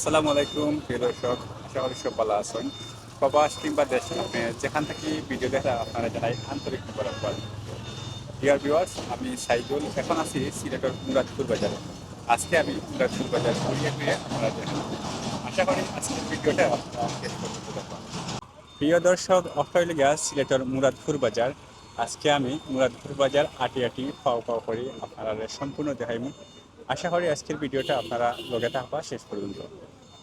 আসসালামু আলাইকুম, প্রিয় দর্শক আশা করি সব ভালো আছেন প্রবাস কিংবা দেশে যেখান থেকে ভিডিও দেখা আপনারা জানাই আন্তরিক মোবারকবাদ। ডিয়ার ভিউয়ার্স আমি সাইদুল, এখন আছি সিলেটের মুরাদপুর বাজারে। আজকে আমি মুরাদপুর বাজার ঘুরিয়ে ঘুরিয়ে আপনারা দেখাবো আশা করি আজকের ভিডিওটা প্রিয় দর্শক, অস্ট্রেলিয়া, সিলেটের মুরাদপুর বাজার। আজকে আমি মুরাদপুর বাজার আটি আটি পাও পাও করি আপনারা সম্পূর্ণ দেখাইমু। আশা করি আজকের ভিডিওটা আপনারা লগে থাকবা শেষ পর্যন্ত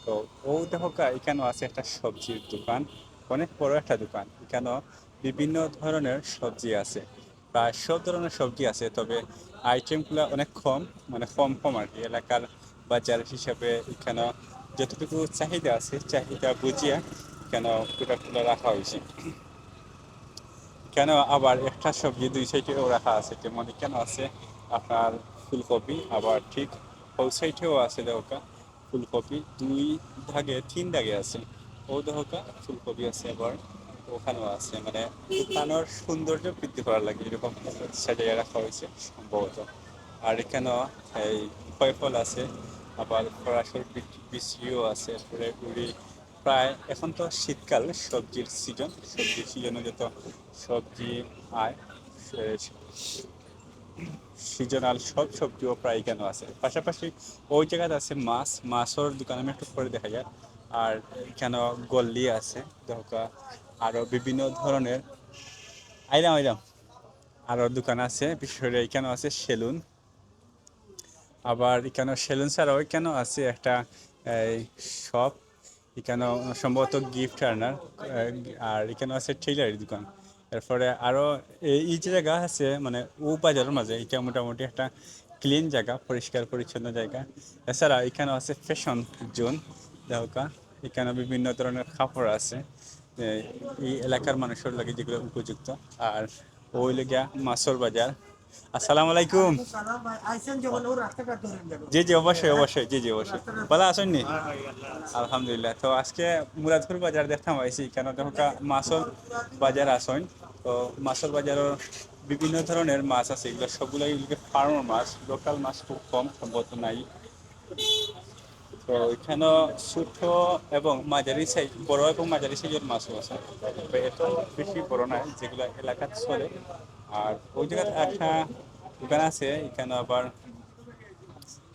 তো ও দেখা এখানে আছে একটা সবজির দোকান, অনেক বড় একটা দোকান। এখানে বিভিন্ন ধরনের সবজি আছে, প্রায় সব ধরনের সবজি আছে, তবে আইটেমগুলো অনেক কম মানে কম কম আর কি। এলাকার বাজার হিসাবে এখানে যতটুকু চাহিদা আছে, চাহিদা বুঝিয়ে কেন প্রোডাক্টগুলো রাখা হয়েছে। কেন আবার একটা সবজি দুই সাইডেও রাখা আছে, যেমন কেন আছে আপনার ফুলকপি, আবার ঠিক ওই সাইডেও আছে দেখা ফুলকপি দুই দাগে তিন দাগে আছে। ও দেখা ফুলকপি আছে আবার ওখানেও আছে। মানে দোকানের সৌন্দর্য বৃদ্ধি করার লাগে, এরকম সাজিয়ে রাখা হয়েছে সম্ভবত। আর এখানেও এই ফল আছে, আবার ফরাসর বিচিও আছে, এরপরে উড়ি। প্রায় এখন তো শীতকাল, সবজির সিজন সবজির সিজনে যত সবজি আয় সিজনাল সব সবজিও প্রায় কেন আছে। পাশাপাশি ওই জায়গাতে আছে মাছ, মাছের দোকান, আমি একটু পরে দেখা যায় আর এখানে গল্লি আছে দেখা আরও বিভিন্ন ধরনের। আইরাম আইরাম আরও দোকান আছে, বিশেষ করে এখানেও আছে সেলুন। আবার এখানে সেলুন ছাড়াও এখানেও আছে একটা শপ এখানে সম্ভবত গিফট আর্নার আর এখানে আছে টেইলারি দোকান। এরপরে আরও এই যে জায়গা আছে মানে উ বাজারের মাঝে, এটা মোটামুটি একটা ক্লিন জায়গা, পরিষ্কার, পরিচ্ছন্ন জায়গা। এছাড়া এখানে আছে ফ্যাশন জোন দেখা এখানে বিভিন্ন ধরনের কাপড় আছে। এই এলাকার মানুষের লাগে যেগুলো উপযুক্ত। আর ওই লেগে মাছর বাজার আসসালামু আলাইকুম। জি জি, অবশ্যই অবশ্যই, জি জি, অবশ্যই। ভালো আছেন নি? আলহামদুলিল্লাহ। তো আজকে মুরাদপুর বাজার দেখতাম, আইসি কেন দেখা মাছর বাজার আসেন। তো মাছের বাজারের বিভিন্ন ধরনের মাছ আছে, এগুলো সবগুলো ফার্মার মাছ লোকাল মাছ খুব কম, সম্ভবত নাই। তো এখানে ছোট এবং মাঝারি সাইজ বড় এবং মাঝারি সাইজের মাছও আছে। এত বেশি বড় নয় যেগুলো এলাকার চলে। আর ওই জায়গায় একটা দোকান আছে, এখানে আবার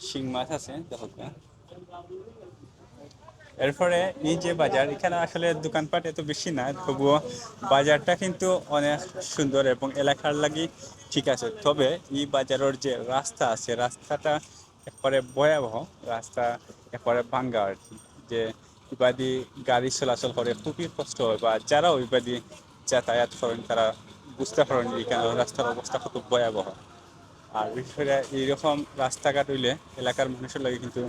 শিং মাছ আছে, দেখো এরপরে এই যে বাজার, এখানে আসলে দোকানপাট এত বেশি না, তবুও বাজারটা কিন্তু অনেক সুন্দর এবং এলাকার লাগি ঠিক আছে। তবে এই বাজারের যে রাস্তা আছে, রাস্তাটা একবারে ভয়াবহ, রাস্তা একবারে ভাঙ্গা আর কি। যে ইবাদি গাড়ি চলাচল করে খুবই কষ্ট হয়, বা যারা ইবাদি যাতায়াত করেন, তারা বুঝতে পারেন রাস্তার অবস্থা কত ভয়াবহ। আর বিশেষ এইরকম রাস্তাঘাট হইলে এলাকার মানুষের লাগে কিন্তু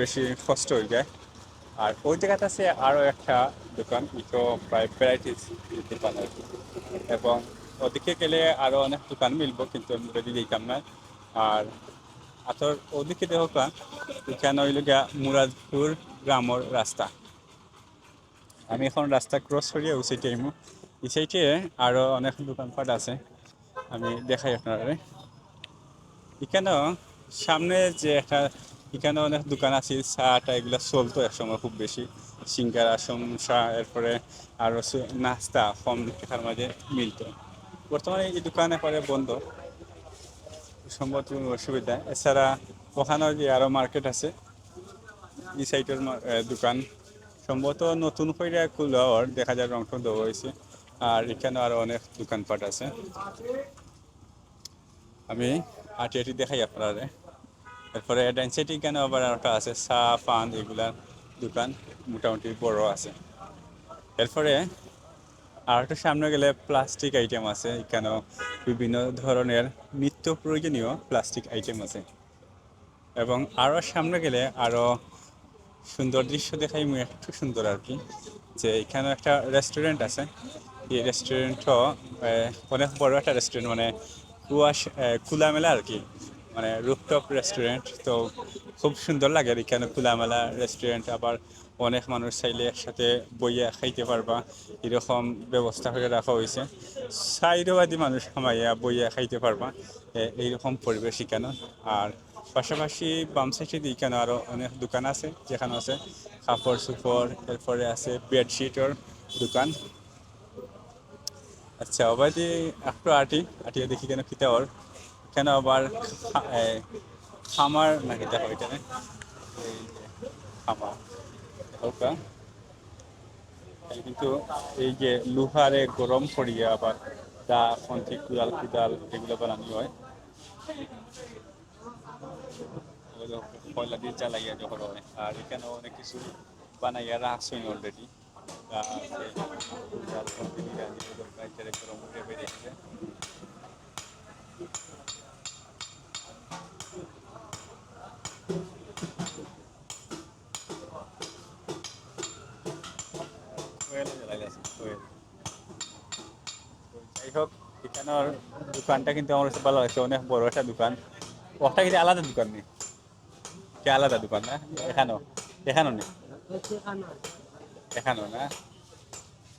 বেশি কষ্ট হয়ে যায়। আর ওই জায়গাতে আছে আরও একটা দোকান ইটো প্রায় ভ্যারাইটিস আর কি। এবং ওদিকে গেলে আরও অনেক দোকান মিলব, কিন্তু আমি যদি দিতাম না। আর আতর ওদিকে দেখা এখানে হইল গিয়া মুরাদপুর গ্রামের রাস্তা। আমি এখন রাস্তা ক্রস করিয়ে উচিত আইমু। এই সাইডে আরও অনেক দোকানপাট আছে। আমি দেখাই আপনারা। এখানেও সামনে যে একটা, এখানে অনেক দোকান আছে, চাটা এগুলো চলতো একসময় খুব বেশি। সিঙ্গারা, সমসা, এরপরে আরও নাস্তা কম টাকার মাঝে মিলত। বর্তমানে এই দোকান একবারে বন্ধ। সম্ভবত অসুবিধা। এছাড়া ওখানেও যে আরও মার্কেট আছে, এই সাইডের দোকান। সম্ভবত নতুন করে খুলওয়ার দেখা যায় রং টং দেওয়া হয়েছে। আর এখানে আরও অনেক দোকানপাট আছে। আমি আটি আটি দেখাই আপনারা এরপরে ডাইন সাইডে কেন আবার একটা আছে, চা, পান এগুলার দোকান মোটামুটি বড় আছে। এরপরে আর একটু সামনে গেলে প্লাস্টিক আইটেম আছে। এখানেও বিভিন্ন ধরনের নিত্য প্রয়োজনীয় প্লাস্টিক আইটেম আছে। এবং আরও সামনে গেলে আরও সুন্দর দৃশ্য দেখাই, একটু সুন্দর আর কি। যে এখানে একটা রেস্টুরেন্ট আছে। এই রেস্টুরেন্টও অনেক বড় একটা রেস্টুরেন্ট মানে কুয়াশ খোলামেলা আর কি। মানে রুফটপ রেস্টুরেন্ট তো খুব সুন্দর লাগে এখানে খোলামেলা রেস্টুরেন্ট আবার অনেক মানুষ চাইলে একসাথে বইয়া খাইতে পারবা। এরকম ব্যবস্থা করে রাখা হয়েছে। সাইডবাদী মানুষ খামাইয়া বইয়া খাইতে পারবা। এইরকম পরিবেশ এখানে। আর পাশাপাশি বাম সাইডে এখানে আরও অনেক দোকান আছে, যেখানে আছে কাপড় সুপড় এরপরে আছে বেডশিটের দোকান। আচ্ছা অবাধি একটু আটি আটিয়ে দেখি কেন খিতে ওর কেন আবার খামার না খিতে হয় এখানে খামার এই কিন্তু এই যে লোহারে গরম করিয়া আবার দা ফন্টি কুদাল কুদাল এগুলো বানানো হয়। কয়লা দিয়ে জ্বালাইয়া যখন হয়। আর এখানে অনেক কিছু বানাইয়া রাখছেন অলরেডি দা আছে কুদাল ফন্টি দিয়ে যেগুলো কাইচারে গরম উঠে বেরিয়েছে কোয়েলে জ্বালাই আছে কোয়েল যাই হোক এখানের দোকানটা কিন্তু আমার কাছে ভালো লাগছে অনেক বড় একটা দোকান ওটা কিন্তু আলাদা দোকান নেই কি আলাদা দোকান না এখানেও এখানেও নেই এখানেও না?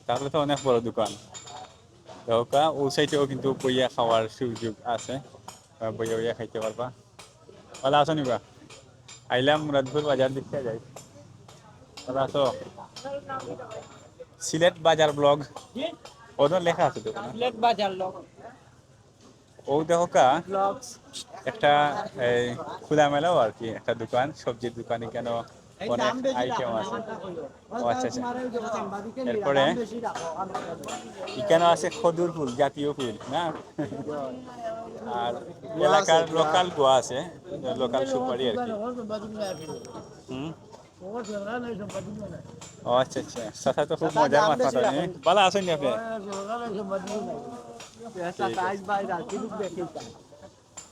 তাহলে তো অনেক বড় দোকান। দোকা ও সাইডেও কিন্তু বইয়া খাওয়ার সুযোগ আছে। বইয়া বইয়া খাইতে পারবা। ভালো আছো নিবা। আইলাম মুরাদপুর বাজার দেখতে যাই। ভালো আছো সিলেট বাজার ব্লগ। ওদের লেখা আছে দোকানে। প্লেট বাজার লোক ও দেখো কা একটা এই খোলা মেলাও আর কি একটা দোকান। সবজির দোকানে কেন অনেক আইটেম আছে। আচ্ছা আচ্ছা। এরপরে? এখানে আছে খদুর ফুল জাতীয় ফুল না? আর এলাকার লোকাল গোয়া আছে লোকাল সুপারি আর কি। হুম? ও আচ্ছা আচ্ছা। সাথে তো খুব মজার মাছ মাথা নেই ভালো আছেন আপনি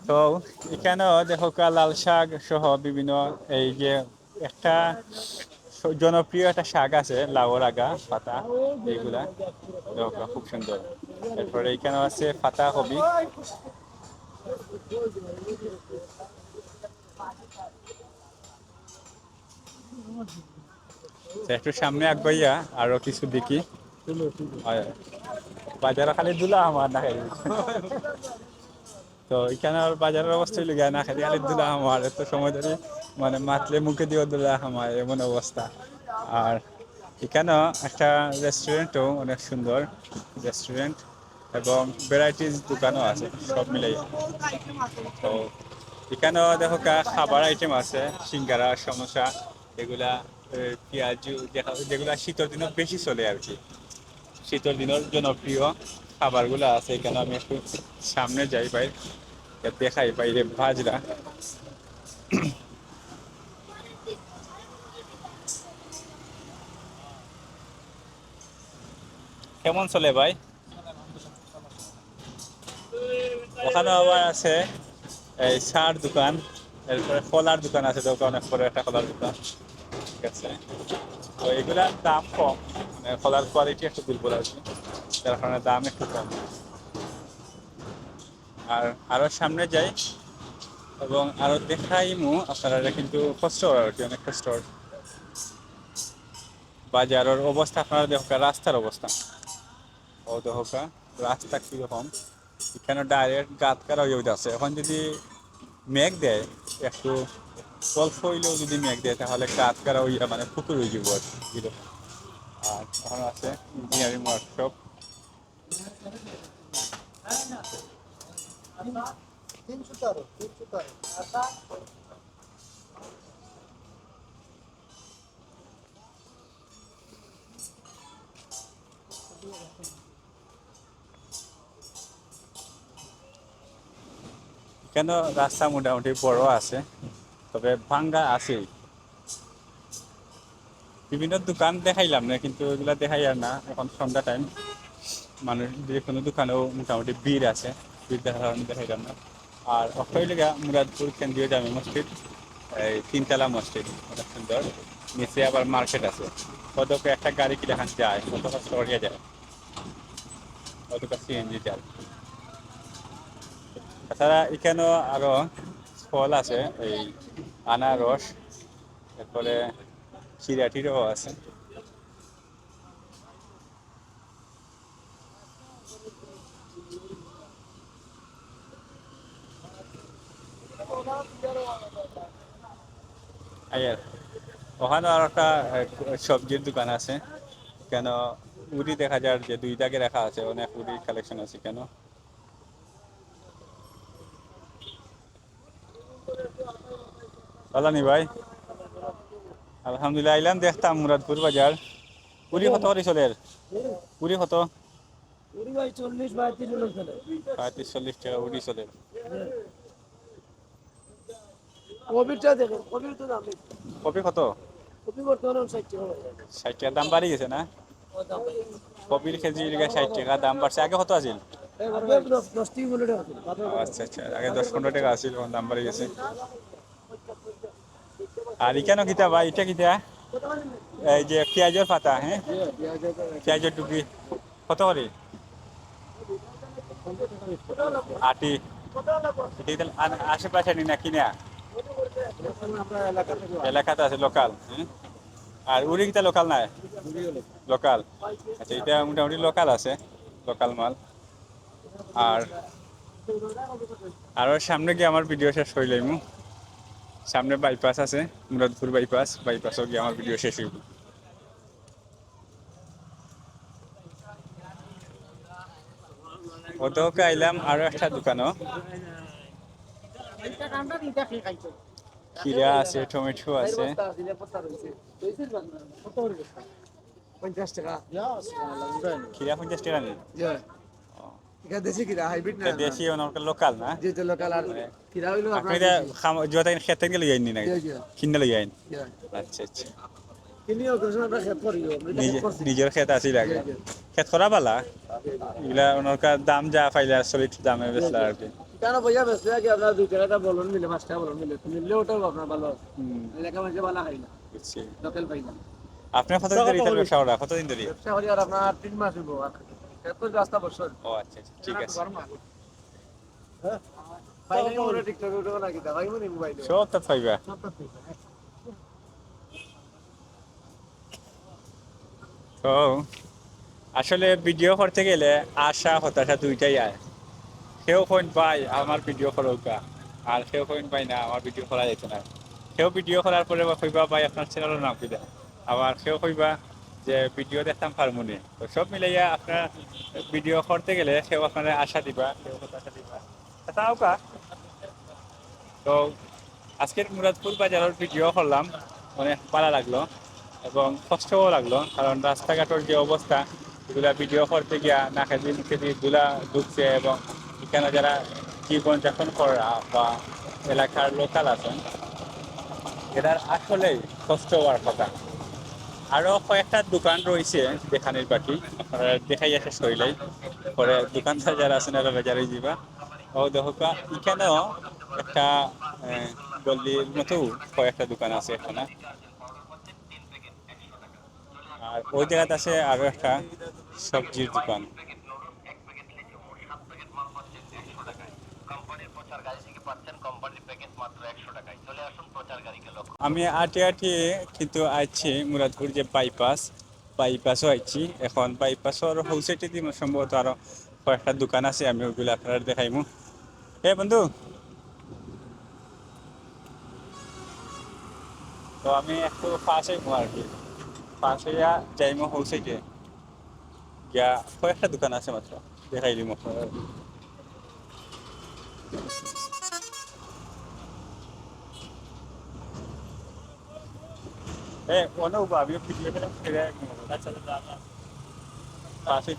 তো এখানেও দেখো লাল শাক সহ বিভিন্ন এই যে একটা জনপ্রিয় একটা শাক আছে লাউর আগা পাতা, এইগুলা। খুব সুন্দর। এরপরে এখানে আছে পাতা কবি তো একটু সামনে আগাইয়া আরও কিছু দেখি। বাজারে খালি দুলা আমার না খাই তো এখানে বাজারের অবস্থা না খালি খালি দুলা আমার, এত সময় ধরে মানে মাতলে মুখে দিয়ে দুলা আমার এমন অবস্থা। আর এখানেও একটা রেস্টুরেন্টও অনেক সুন্দর রেস্টুরেন্ট এবং ভ্যারাইটিস দোকানও আছে, সব মিলাই। তো এখানেও দেখো খাবার আইটেম আছে, সিঙ্গারা, সমোসা, এগুলা পেঁয়াজু যেগুলা শীতের দিনে বেশি চলে আর কি। শীতের দিনের জনপ্রিয় খাবারগুলো আছে, এখানে আমি একটু সামনে যাই ভাই, দেখাই বাইরে ভাজরা কেমন চলে ভাই? ওখানে আবার আছে এই সার দোকান, এরপরে ফলার দোকান আছে দোকান অনেক বড় একটা ফলার দোকান। ঠিক আছে? তো এগুলার দাম কম মানে ফলার কোয়ালিটি একটু দুর্বল আছে, যার কারণে দাম একটু কম। আর আরও সামনে যাই, এবং আরও দেখাইমু আপনারা কিন্তু কষ্ট আর কি অনেক কষ্ট বাজারের অবস্থা আপনারা দেখা, রাস্তার অবস্থা। ও রাস্তা কীরকম? এখানে ডাইরেক্ট গাত করা হয়ে আছে এখন যদি মেঘ দেয়, একটু অল্প হইলেও যদি মেঘ দেয়, তাহলে গাত করা হইয়া মানে পুকুর হয়ে যাব আর কি। আর এখন আছে ইঞ্জিনিয়ারিং ওয়ার্কশপ তিনশো তেরো কেন রাস্তা মোটামুটি বড় আছে, তবে ভাঙ্গা আছে বিভিন্ন দোকান দেখাইলাম না, কিন্তু এগুলা দেখাই আর না, এখন সন্ধ্যা টাইম মানুষ যে কোনো দোকানেও মোটামুটি ভিড় আছে, ভিড় দেখার কারণে দেখাইলাম না। আর অক্ষয়লিগা মুরাদপুর কেন্দ্রীয় জামে মসজিদ, এই তিনতলা মসজিদ, অনেক সুন্দর। নিচে আবার মার্কেট আছে। কতকে একটা গাড়ি কি দেখান যায় কত সরিয়ে যায় কতটা সিএনজি যায়। তাছাড়া এখানেও আরও ফল আছে, এই আনারস, এরপরে চিরাটিরও আছে। ওখানে আর একটা সবজির দোকান আছে। কেন, উড়ি দেখা যার যে দুই দাগে রাখা আছে, অনেক উড়ি কালেকশন আছে কেন। পালানি ভাই। আলহামদুলিল্লাহ আইলাম দেখতাম মুরাদপুর বাজার। পুরি কত করে চলে পুরি কত? চল্লিশ পঁয়ত্রিশ টাকা উড়ি চলে কবিরটা দেখেন কবির তো দাম বেশি। কপি কত? ষাট টাকা দাম বাড়ি গেছে না। কপির কেজি ষাট টাকা দাম বাড়ছে। আগে কত আছিল? আচ্ছা আচ্ছা আগে দশ পনেরো টাকা আছিল দাম বাড়ি গেছে। আর ইখানো কিতা ভাই? এটা কিতা? এই যে পেঁয়াজের পাতা হ্যাঁ? পেঁয়াজের টুকি কত করে? আটি। আশেপাশে নি না কিনা এলাকাতে আছে লোকাল হ্যাঁ? আর উড়ি কিতা লোকাল নাই লোকাল আচ্ছা এটা মোটামুটি লোকাল আছে লোকাল মাল। আর আর সামনে গিয়ে আমার ভিডিও শেষ হইলাম সামনে বাইপাস আছে, মুরাদপুর বাইপাস বাইপাসও গিয়ে আমার ভিডিও শেষ হইব। ওদেরকে আইলাম আরও একটা দোকানও। খিরা আছে, টমেটো আছে। খিরা পঞ্চাশ টাকা নেই এটা দেশি কিরা হাইব্রিড না দেশি ওনার লোকাল না? যেটা লোকাল আর কিরা হইল আপনি এটা খেতে গেলে যাইনি না জি, জি। কিনে লই যাইন আচ্ছা আচ্ছা। কিনিও কিছু আমরা খেত করিও আমরা নিজে খেত করছি। নিজের খেত আছে লাগে। খেত করা এগুলা ওনার দাম যা পাইলে সলিড দামে বেচলা আর কি। কেন বইয়া বেসলে আগে আপনার দুই টাকাটা বলুন মিলে পাঁচ টাকা বলুন মিলে। মিললে ওটাও আপনার ভালো। হুম, এলাকা মানুষে ভালো খাই না। লোকাল পাই না। আপনি কতদিন ধরে ব্যবসা করা? কতদিন ধরে? ব্যবসা করি আর আপনার তিন মাস হইব। ও আচ্ছা আচ্ছা ঠিক আছে। হ্যাঁ? সব তো পাইবা তো আসলে ভিডিও করতে গেলে আশা হতাশা দুইটাই আয়। কেউ কইন পাই আমার ভিডিও করৌকা আর কেউ কইন পাই না আমার ভিডিও করা যেত না। কেউ ভিডিও করার পরে বা কইবা ভাই আপনার চ্যানেলের নাম কিনা আবার কেউ কইবা যে ভিডিও দেখতাম ফার্মুনি, তো সব মিলাইয়া আপনার ভিডিও করতে গেলে সেও আপনার আশা দিবা, সেও হতাশা দিবা। তাও তো আজকের মুরাদপুর বাজারের ভিডিও করলাম অনেক ভালো লাগল এবং কষ্টও লাগল, কারণ রাস্তাঘাটের যে অবস্থা, এগুলা ভিডিও করতে গিয়া নাকে দিয়ে মুখে দিয়ে ঢুকছে এবং এখানে যারা জীবনযাপন করা বা এলাকার লোকাল আছেন এটার আসলেই কষ্ট হওয়ার কথা। আরও কয়েকটা দোকান রয়েছে দেখানির বাকি আপনারা দেখাই শেষ করিলাই। পরে দোকানদার যারা আছেন, এরা বেজারে যাবা ও দেখো এখানেও একটা গল্লির মতো কয়েকটা দোকান আছে এখানে। আর ওই জায়গাতে আছে আরও একটা সবজির দোকান। আমি আটে আটে কিন্তু আইছি মুরাদপুর যে বাইপাস বাইপাসও আইছি। এখন বাইপাসর হোল সাইডে দিয়ে সম্ভবত আরও কয়েকটা দোকান আছে, আমি ওগুলো আপনারা দেখাইমু। এ বন্ধু। তো আমি একটু পাশ আর কি। পাশ যাইমু হোল সাইডে গিয়া কয়েকটা দোকান আছে মাত্র, দেখাই দিমু আপনারা আচ্ছা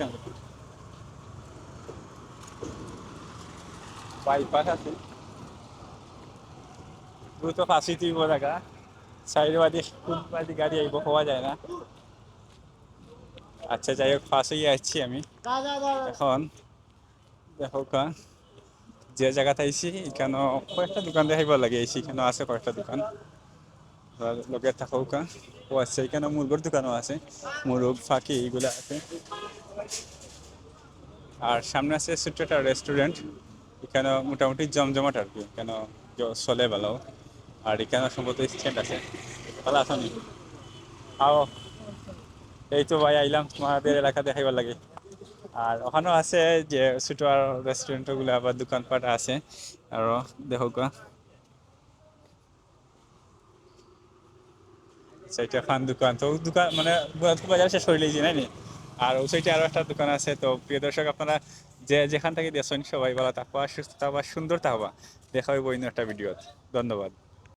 সাইড বাদি যায় না আচ্ছা যাই হোক ফাঁসেই আসছি আমি এখন দেখো যে জায়গাতে আইছি এখানে কয়েকটা দোকান দেখাইব লাগে আইছি এখানে আছে কয়েকটা দোকান লগে থাকাও কা। ও আছে, এখানে মুরগোর দোকানও আছে। মুরগ, ফাঁকি, এগুলো আছে। আর সামনে আছে ছোট্ট একটা রেস্টুরেন্ট এখানে মোটামুটি জমজমাট আর কি, কেন চলে ভালো। আর এখানে সম্ভবত স্ট্যান্ড আছে। ভালো আছো নি। আও। এই তো ভাই, আইলাম তোমাদের এলাকা দেখাইবার লাগে। আর ওখানেও আছে যে ছোট আর রেস্টুরেন্টগুলো আবার দোকানপাট আছে। আর দেখো সেটা ফান দোকান। তো দোকান মানে বুরাদপুর বাজার শেষ হইলেই নাইনি আর ওই সাইডে আরও একটা দোকান আছে। তো প্রিয় দর্শক, আপনারা যে যেখান থেকে দেখছেন সবাই ভালো থাকবা, সুস্থ থাকবা, সুন্দর থাকবা। দেখা হইব অন্য একটা ভিডিও ধন্যবাদ।